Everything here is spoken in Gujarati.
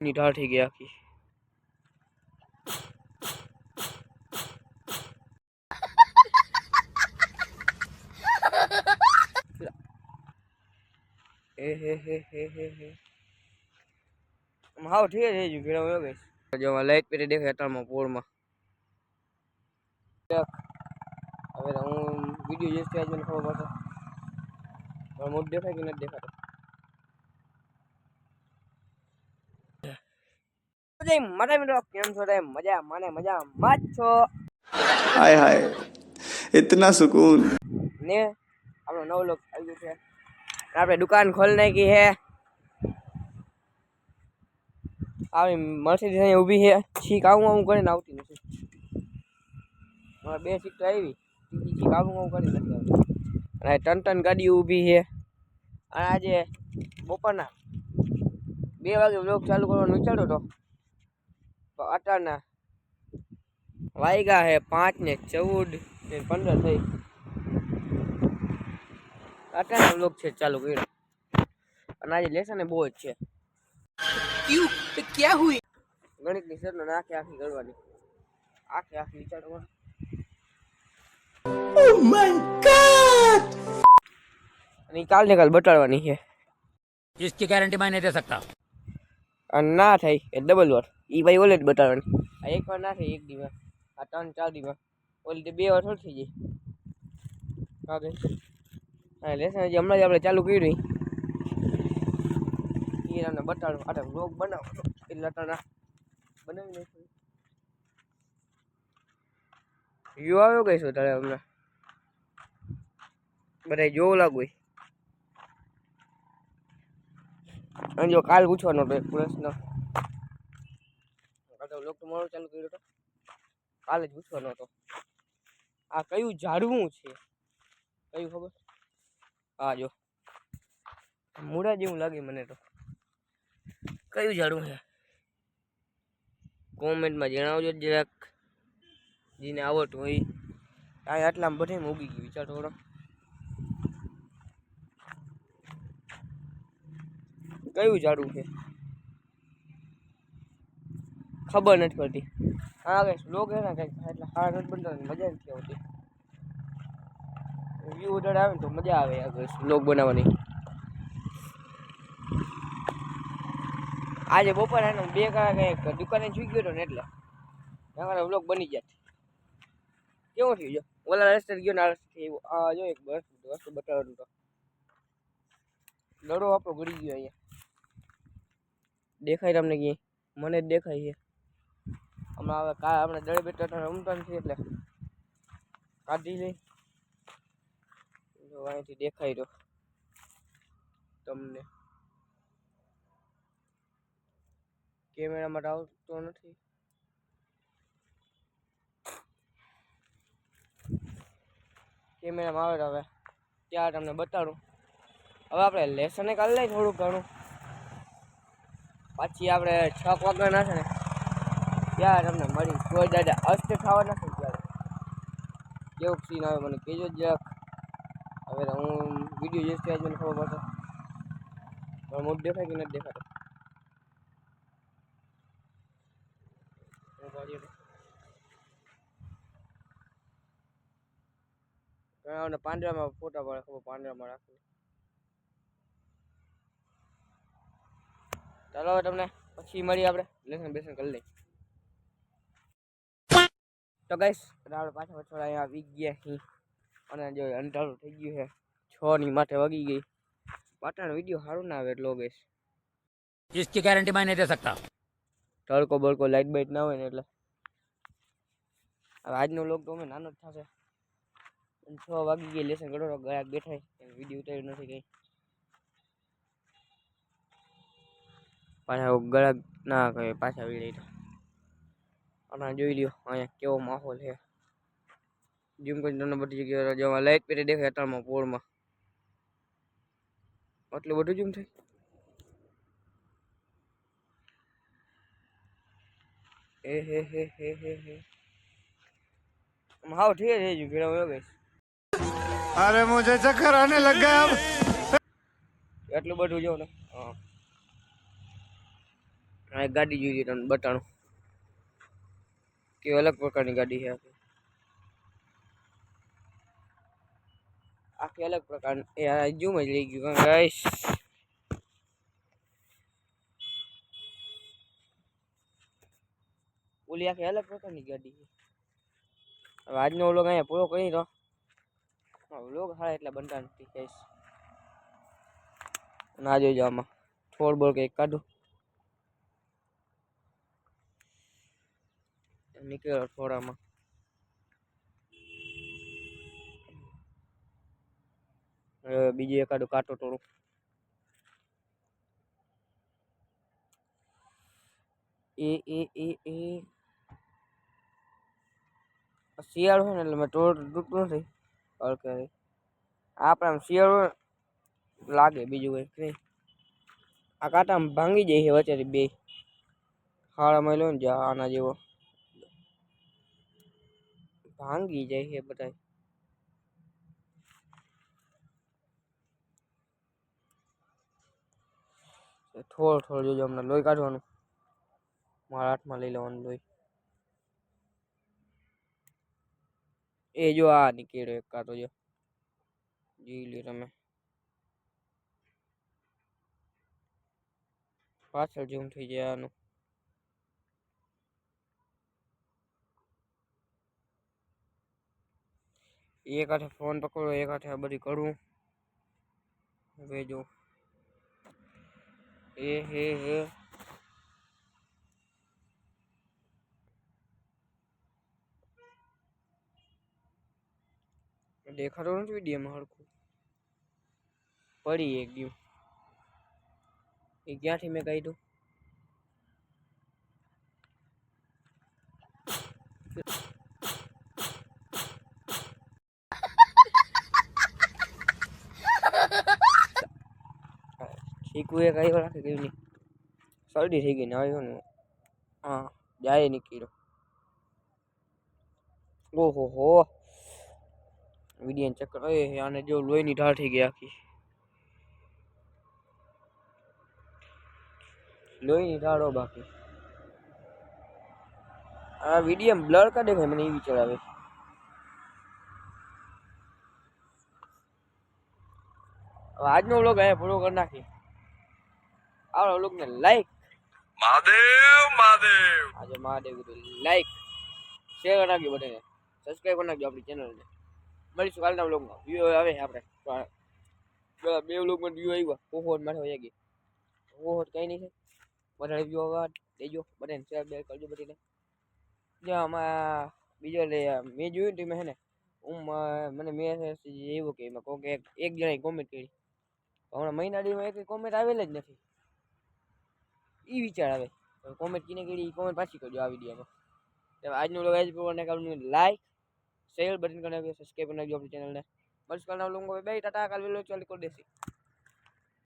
ની ઢાળ થઈ ગઈ આખી હાવ ઠીક છે જો ઘેરા વયો ગઈશ જો લાઈટ પેરે દેખાય અટાણમાં પોળમાં. હવે હું વીડિયો જોઈશ ત્યાં જ મને ખબર પડશે મોટ દેખાય કે નથી દેખાતો? મારા મિત્રો. કેમ છો? રે મજા મને મજા માં છો? હાય હાય. ઇતના સુકૂન. ને આપણો નવો લોક આવી છે. આપણે દુકાન ખોલ નાખી હે આવી મર્સિડીઝ અહીં ઊભી છે. છીક આવું આવું કરીને આવતી નથી. મારા બે સીટ આવી. બીજી છીક આવું આવું કરી નથી અને ટન ટન ગાડી ઊભી છે. અને આજે બપોરના બે વાગે વ્લોગ ચાલુ કરવાનું વિચાર્યો હતો. પણ અટારના વાગ્યા છે પાંચ ને ચૌદ ને પંદર થઈ અટાણા વ્લોગ છે ચાલુ કર્યો અને આજે લેસન બહુ જ છે क्यों तो क्या हुई ગણિતની સર ને આખી આખી કરવાની આખી આખી વિચારવા અને ઈ કાલ ને કાલ બતાડવાની છે इसकी गारंटी मैं नहीं दे सकता અને ના થાય, એ ડબલ વાર. એ ભાઈ ઓલે જ બતાવવાની આ એક વાર ના થાય, એક દીમાં આ ત્રણ, ચાર દીમાં ઓલી તે બે વાર થોડી થઈ જાય. હા ભાઈ. હા, લેસન હજી હમણાં જ આપણે ચાલુ કર્યું એ તમને બતાડું આ બ્લોગ બનાવો એટલે અટાણા બનાવી નાખ્યું. વ્યૂ આવ્યો કઈ શું તારે હમણાં? બધા જોવું લાગુ અને જો કાલ પૂછવાનો હતો પ્રશ્ન. લોક મારો ચાલુ કર્યો હતો. કાલે જ પૂછવાનો હતો. આ કયું ઝાડવું છે? કયું ખબર? હા જો. મૂળા જેવું લાગે મને તો. કયું ઝાડવું છે? કોમેન્ટમાં જણાવજો જરાક. જેને આવડતું હોય. આ આટલામાં બધે ઉગી ગયું વિચાર થોડો કયું ઝાડું છે? ખબર નથી પડતી. હા કઈ લોક એના ને, કંઈક એટલે હાર નથી બનતા મજા નથી આવતી. વ્યૂ ઉડાડ આવે ને તો મજા આવે આગળ સ્લોગ બનાવવાની. આજે બપોરે એને બે કલાક એક દુકાને જોઈ ગયો હતો ને એટલે. અમારા વ્લોગ બની જાય. કેવું થયું જો? ઓલા રસ્તે ગયો ને આ રસ્તે જો એક બસ વસ્તુ બતાવવાનું તો. દડો આપણો ગળી ગયો અહીંયા. દેખાય તમને કે મને જ દેખાય છે. હમણાં હવે કા આપણે દડે બેઠા રમતા નથી એટલે. કાઢી લઈ. જો અહીંથી દેખાય રહ્યો તમને. કેમેરામાં આવતો નથી. કેમેરામાં આવે તો હવે. ત્યાં તમને બતાડું. હવે આપણે લેસને કાઢી લઈએ થોડું ઘણું. પછી આપણે છ વાગ્યા છે ને ત્યાં તમને મળી. કોઈ દાદા અસ્ત ખાવા નથી ત્યારે કેવું સીન આવે મને કહેજો જરાક. હવે તો હું વીડિયો જોઈશ ત્યાં મને ખબર પડશે. મારો મોટ દેખાય કે નથી દેખાતો? પાંજરામાં ફોટા પડે, ખબર, પાંજરામાં રાખે. ચાલો હવે તમને પછી મળીએ આપણે લેસન બેસન કરી લઈએ તો ગાઈસ આપણે પાછા પાછળ અહીંયા આવી ગયા છીએ અને જો અંધારું થઈ ગયું છે છ ની માથે વાગી ગઈ પાટણ વિડીયો સારું ના આવે એટલો ગઈશ इसकी गारंटी मैं नहीं दे सकता તડકો બળકો લાઈટ બાઈટ ના હોય ને એટલે હવે આજનો લોક તો અમે નાનો જ થશે અને છ વાગી ગઈ લેસન કરો ગયા બેઠા વિડીયો ઉતાર્યું નથી કઈ પાછા ગળા ના કહે પાછા વીડી અને જોઈ લ્યો અહીંયા કેવો માહોલ છે. જેમ કે તમને બધી જગ્યાએ જેમાં લાઇટ પેટે દેખાય અટાણમાં પોળમાં. આટલું બધું જેમ થાય? એ હે હે હે હે હે. હાવ ઠીક છે હજુ ભેળા ગયો ગઈશ અરે મુજે ચક્કર આને લગ ગયા એટલું બધું જો ને. હા. આ ગાડી જોઈ તમને બટાણું. કે અલગ પ્રકારની ગાડી છે આખી આખી અલગ પ્રકારની. એ જુમ જ લઈ ગયું. ગાઈસ ઓલી આખી અલગ પ્રકારની ગાડી છે. હવે આજનો વ્લોગ અહીંયા પૂરો કરી દો. વ્લોગ સારા એટલા બનતા નથી કહીશ અને જોઈ જવામાં થોડ બોલ કંઈક કાઢું. નીકળ્યો થોડામાં બીજું એકાદું કાંટો તોડું. એ એ એ એ. શિયાળો હોય ને એટલે મેં ટોળ તૂટતું નથી. ઓકે આપણે આમ શિયાળો લાગે બીજું કંઈક નહીં. આ કાંટા ભાંગી જાય છે વચ્ચે બે. હાળા મળ્યો ને આના જેવો. ભાંગી જાય છે બધા થોડું થોડું જોજો હમણાં લોહી કાઢવાનું. મારા હાથમાં લઈ લેવાનું લોહી. એ જો આ નીકળ્યો એક કાઢો જો. જોઈ લ્યો તમે. પાછળ જૂમ થઈ જાય એક હાથે ફોન પકડો, એક હાથે આ બધું કરવું હવે જો. એ હે હે. દેખાતો નથી વિડીયોમાં હરખું. પડી એક ગયું એ ક્યાંથી મેં કાઢ્યું શીખવું એક આવ્યો રાખે ગયું નહીં. શરદી થઈ ગઈ ને આવ્યો ને હા. જાય નીકળ્યો. ઓહો હો. વીડિયો ચક્કર, એ આને જો લોહીની ઢાળ થઈ ગઈ આખી. લોહીની ઢાળો બાકી. આ વિડીયમ બ્લર કાઢે દેખાય, મને એ વિચાર આવે આજનો વ્લોગ અહીંયા પૂરો કરી આવડો લોક ને લાઈક મહાદેવ મહાદેવ આજે મહાદેવ કીધું લાઈક શેર કરી બધાને સબસ્ક્રાઈબ કરી નાખજો આપણી ચેનલને મળીશું કાલના વ્લોગમાં વ્યૂ આવે આપણે પેલા બે વ્લોગમાં વ્યૂ આવ્યા ઓહોટ મારે હોય ગઈ ઓહોટ કંઈ નહીં છે વધારે વ્યૂ આવવા દેજો બધાને શેર બે કરજો બધીને જો આમાં બીજો લે મેં જોયું હતું મેં હે ને હું મને મેસેજ એવું કે એમાં કોઈક એક જણાએ કોમેન્ટ કરી હમણાં મહિના દીમાં એક કોમેન્ટ આવેલ જ નથી એ વિચાર આવે. કોમેન્ટ કીને કરી કોમેન્ટ પાછી કરજો આ વિડીયોમાં આજનું લોગ આજ પ્રમાણે કરવાનું લાઈક શેર બટન કરી નાખજો સબસ્ક્રાઈબ કરી નાખજો આપણી ચેનલને મળીશું કાલના લોકો બે ટાટા, કાલ વેલો ચાલુ કરી દેશે